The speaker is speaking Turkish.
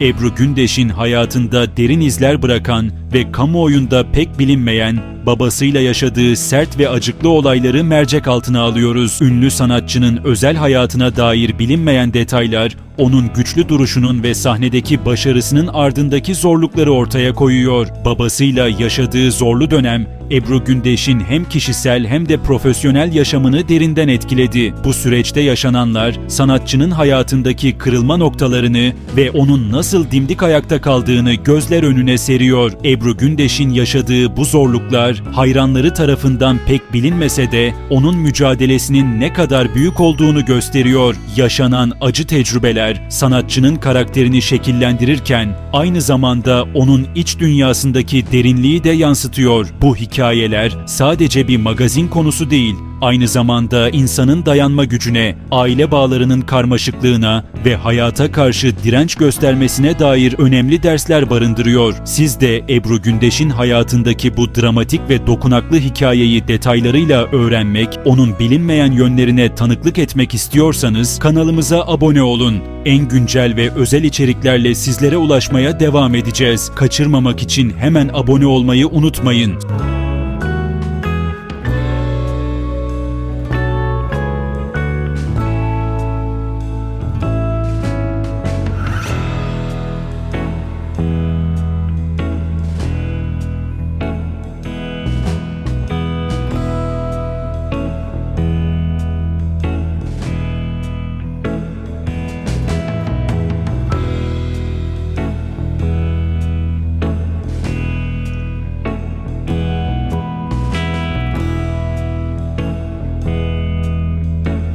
Ebru Gündeş'in hayatında derin izler bırakan ve kamuoyunda pek bilinmeyen babasıyla yaşadığı sert ve acıklı olayları mercek altına alıyoruz. Ünlü sanatçının özel hayatına dair bilinmeyen detaylar onun güçlü duruşunun ve sahnedeki başarısının ardındaki zorlukları ortaya koyuyor. Babasıyla yaşadığı zorlu dönem Ebru Gündeş'in hem kişisel hem de profesyonel yaşamını derinden etkiledi. Bu süreçte yaşananlar sanatçının hayatındaki kırılma noktalarını ve onun nasıl dimdik ayakta kaldığını gözler önüne seriyor. Ebru Gündeş'in yaşadığı bu zorluklar hayranları tarafından pek bilinmese de onun mücadelesinin ne kadar büyük olduğunu gösteriyor. Yaşanan acı tecrübeler sanatçının karakterini şekillendirirken aynı zamanda onun iç dünyasındaki derinliği de yansıtıyor. Bu hikayeler sadece bir magazin konusu değil, aynı zamanda insanın dayanma gücüne, aile bağlarının karmaşıklığına ve hayata karşı direnç göstermesine dair önemli dersler barındırıyor. Siz de Ebru Gündeş'in hayatındaki bu dramatik ve dokunaklı hikayeyi detaylarıyla öğrenmek, onun bilinmeyen yönlerine tanıklık etmek istiyorsanız kanalımıza abone olun. En güncel ve özel içeriklerle sizlere ulaşmaya devam edeceğiz. Kaçırmamak için hemen abone olmayı unutmayın.